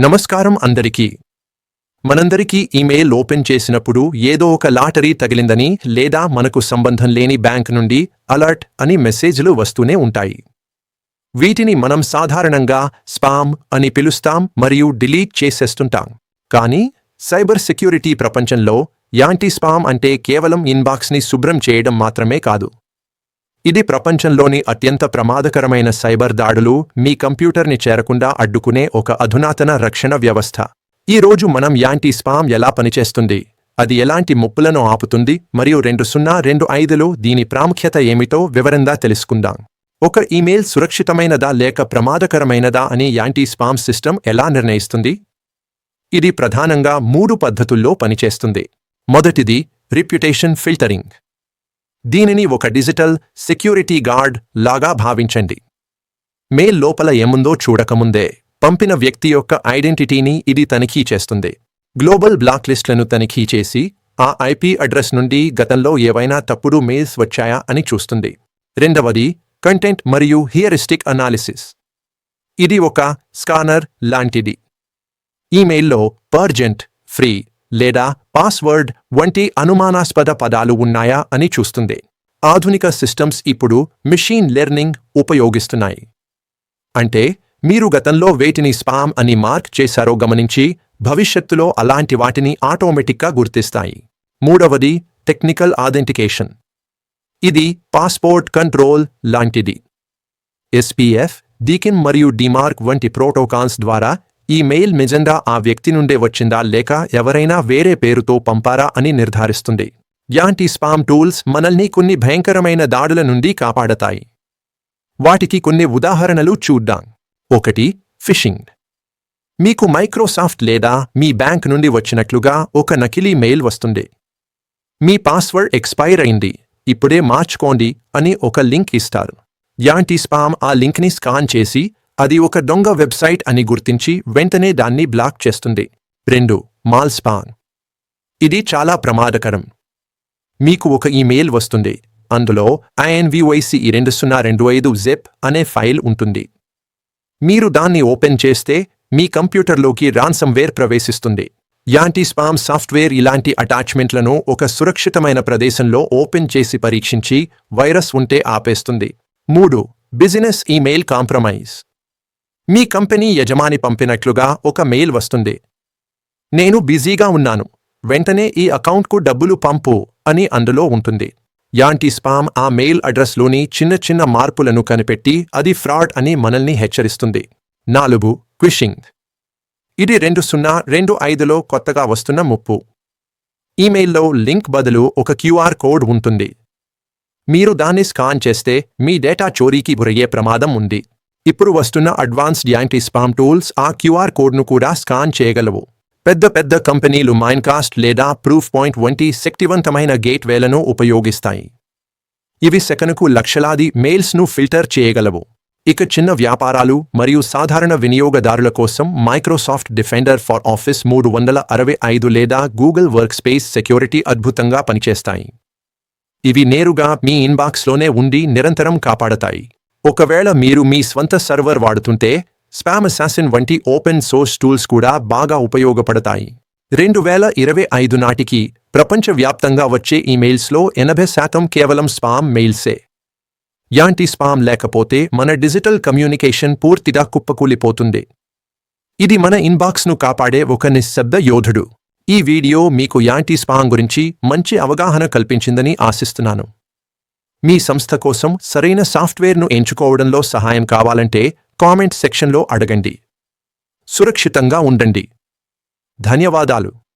నమస్కారం అందరికీ. మనందరికీ ఈమెయిల్ ఓపెన్ చేసినప్పుడు ఏదో ఒక లాటరీ తగిలిందని లేదా మనకు సంబంధం లేని బ్యాంక్ నుండి అలర్ట్ అని మెసేజ్లు వస్తూనే ఉంటాయి. వీటిని మనం సాధారణంగా స్పామ్ అని పిలుస్తాం మరియు డిలీట్ చేసేస్తుంటాం. కానీ సైబర్ సెక్యూరిటీ ప్రపంచంలో యాంటీ స్పామ్ అంటే కేవలం ఇన్బాక్స్ని శుభ్రం చేయడం మాత్రమే కాదు. ఇది ప్రపంచంలోని అత్యంత ప్రమాదకరమైన సైబర్ దాడులు మీ కంప్యూటర్ని చేరకుండా అడ్డుకునే ఒక అధునాతన రక్షణ వ్యవస్థ. ఈ రోజు మనం యాంటీ స్పామ్ ఎలా పనిచేస్తుంది? అది ఎలాంటి ముప్పులను ఆపుతుంది? మరియు రెండు సున్నా రెండు ఐదులో దీని ప్రాముఖ్యత ఏమిటో వివరంగా తెలుసుకుందాం. ఒక ఇమెయిల్ సురక్షితమైనదా లేక ప్రమాదకరమైనదా అని యాంటీ స్పామ్ సిస్టమ్ ఎలా నిర్ణయిస్తుంది? ఇది ప్రధానంగా మూడు పద్ధతుల్లో పనిచేస్తుంది. మొదటిది రిప్యుటేషన్ ఫిల్టరింగ్. దీనిని ఒక డిజిటల్ సెక్యూరిటీ గార్డ్ లాగా భావించండి. మెయిల్ లోపల ఏముందో చూడకముందే పంపిన వ్యక్తి యొక్క ఐడెంటిటీని ఇది తనిఖీ చేస్తుంది. గ్లోబల్ బ్లాక్ లిస్ట్లను తనిఖీ చేసి ఆ ఐపీ అడ్రస్ నుండి గతంలో ఏవైనా తప్పుడు మెయిల్స్ వచ్చాయా అని చూస్తుంది. రెండవది కంటెంట్ మరియు హియరిస్టిక్ అనాలిసిస్. ఇది ఒక స్కానర్ లాంటిది. ఈమెయిల్లో పర్జెంట్ ఫ్రీ లేదా పాస్వర్డ్ వంటి అనుమానాస్పద పదాలు ఉన్నాయా అని చూస్తుంది. ఆధునిక సిస్టమ్స్ ఇప్పుడు మిషీన్ లెర్నింగ్ ఉపయోగిస్తున్నాయి. అంటే మీరు గతంలో వేటిని స్పామ్ అని మార్క్ చేశారో గమనించి భవిష్యత్తులో అలాంటి వాటిని ఆటోమేటిక్గా గుర్తిస్తాయి. మూడవది టెక్నికల్ ఆథెంటికేషన్. ఇది పాస్పోర్ట్ కంట్రోల్ లాంటిది. ఎస్పీఎఫ్ డీకిన్ మరియు డిమార్క్ వంటి ప్రోటోకాల్స్ ద్వారా ఈ మెయిల్ నిజంగా ఆ వ్యక్తి నుండే వచ్చిందా లేక ఎవరైనా వేరే పేరుతో పంపారా అని నిర్ధారిస్తుంది. యాంటీ స్పామ్ టూల్స్ మనల్ని కొన్ని భయంకరమైన దాడుల నుండి కాపాడతాయి. వాటికి కొన్ని ఉదాహరణలు చూద్దాం. ఒకటి ఫిషింగ్. మీకు మైక్రోసాఫ్ట్ లేదా మీ బ్యాంక్ నుండి వచ్చినట్లుగా ఒక నకిలీ మెయిల్ వస్తుంది. మీ పాస్వర్డ్ ఎక్స్పైర్ అయింది. ఇప్పుడే మార్చుకోండి అని ఒక లింక్ ఇస్తారు. యాంటీ స్పామ్ ఆ లింక్ని స్కాన్ చేసి అది ఒక దొంగ వెబ్సైట్ అని గుర్తించి వెంటనే దాన్ని బ్లాక్ చేస్తుంది. రెండు మాల్ స్పాన్. ఇది చాలా ప్రమాదకరం. మీకు ఒక ఈమెయిల్ వస్తుంది. అందులో ఐఎన్వివైసి రెండు సున్నా రెండు ఐదు జెప్ అనే ఫైల్ ఉంటుంది. మీరు దాన్ని ఓపెన్ చేస్తే మీ కంప్యూటర్లోకి రాన్సమ్వేర్ ప్రవేశిస్తుంది. యాంటీ స్పామ్ సాఫ్ట్వేర్ ఇలాంటి అటాచ్మెంట్లను ఒక సురక్షితమైన ప్రదేశంలో ఓపెన్ చేసి పరీక్షించి వైరస్ ఉంటే ఆపేస్తుంది. మూడు బిజినెస్ ఈమెయిల్ కాంప్రమైజ్. మీ కంపెనీ యజమాని పంపినట్లుగా ఒక మెయిల్ వస్తుంది. నేను బిజీగా ఉన్నాను. వెంటనే ఈ అకౌంట్కు డబ్బులు పంపు అని అందులో ఉంటుంది. యాంటీ స్పామ్ ఆ మెయిల్ అడ్రస్లోని చిన్న చిన్న మార్పులను కనిపెట్టి అది ఫ్రాడ్ అని మనల్ని హెచ్చరిస్తుంది. నాలుగు క్విషింగ్. ఇది రెండు సున్నా రెండు ఐదులో కొత్తగా వస్తున్న ముప్పు. ఈమెయిల్లో లింక్ బదులు ఒక క్యూఆర్ కోడ్ ఉంటుంది. మీరు దాన్ని స్కాన్ చేస్తే మీ డేటా చోరీకి గురయ్యే ప్రమాదం ఉంది. ఇప్పుడు వస్తున్న అడ్వాన్స్డ్ యాంటీ స్పామ్ టూల్స్ ఆ క్యూఆర్ కోడ్ను కూడా స్కాన్ చేయగలవు. పెద్ద పెద్ద కంపెనీలు మైన్కాస్ట్ లేదా ప్రూఫ్ పాయింట్ వంటి శక్తివంతమైన గేట్వేలను ఉపయోగిస్తాయి. ఇవి సెకనుకు లక్షలాది మెయిల్స్ను ఫిల్టర్ చేయగలవు. ఇక చిన్న వ్యాపారాలు మరియు సాధారణ వినియోగదారుల కోసం మైక్రోసాఫ్ట్ డిఫెండర్ ఫర్ ఆఫీస్ మూడు వందల అరవై ఐదు లేదా గూగుల్ వర్క్ స్పేస్ సెక్యూరిటీ అద్భుతంగా పనిచేస్తాయి. ఇవి నేరుగా మీ ఇన్బాక్స్లోనే ఉండి నిరంతరం కాపాడతాయి. ఒకవేళ మీరు మీ స్వంత సర్వర్ వాడుతుంటే స్పామ్ అసాసిన్ వంటి ఓపెన్ సోర్స్ టూల్స్ కూడా బాగా ఉపయోగపడతాయి. రెండు వేల ఇరవై ఐదు నాటికి ప్రపంచవ్యాప్తంగా వచ్చే ఈమెయిల్స్లో ఎనభై శాతం కేవలం స్పామ్ మెయిల్సే. యాంటీ స్పామ్ లేకపోతే మన డిజిటల్ కమ్యూనికేషన్ పూర్తిగా కుప్పకూలిపోతుంది. ఇది మన ఇన్బాక్స్ను కాపాడే ఒక నిశ్శబ్ద యోధుడు. ఈ వీడియో మీకు యాంటీ స్పామ్ గురించి మంచి అవగాహన కల్పించిందని ఆశిస్తున్నాను. మీ సంస్థ కోసం సరైన సాఫ్ట్వేర్ను ఎంచుకోవడంలో సహాయం కావాలంటే కామెంట్ సెక్షన్లో అడగండి. సురక్షితంగా ఉండండి. ధన్యవాదాలు.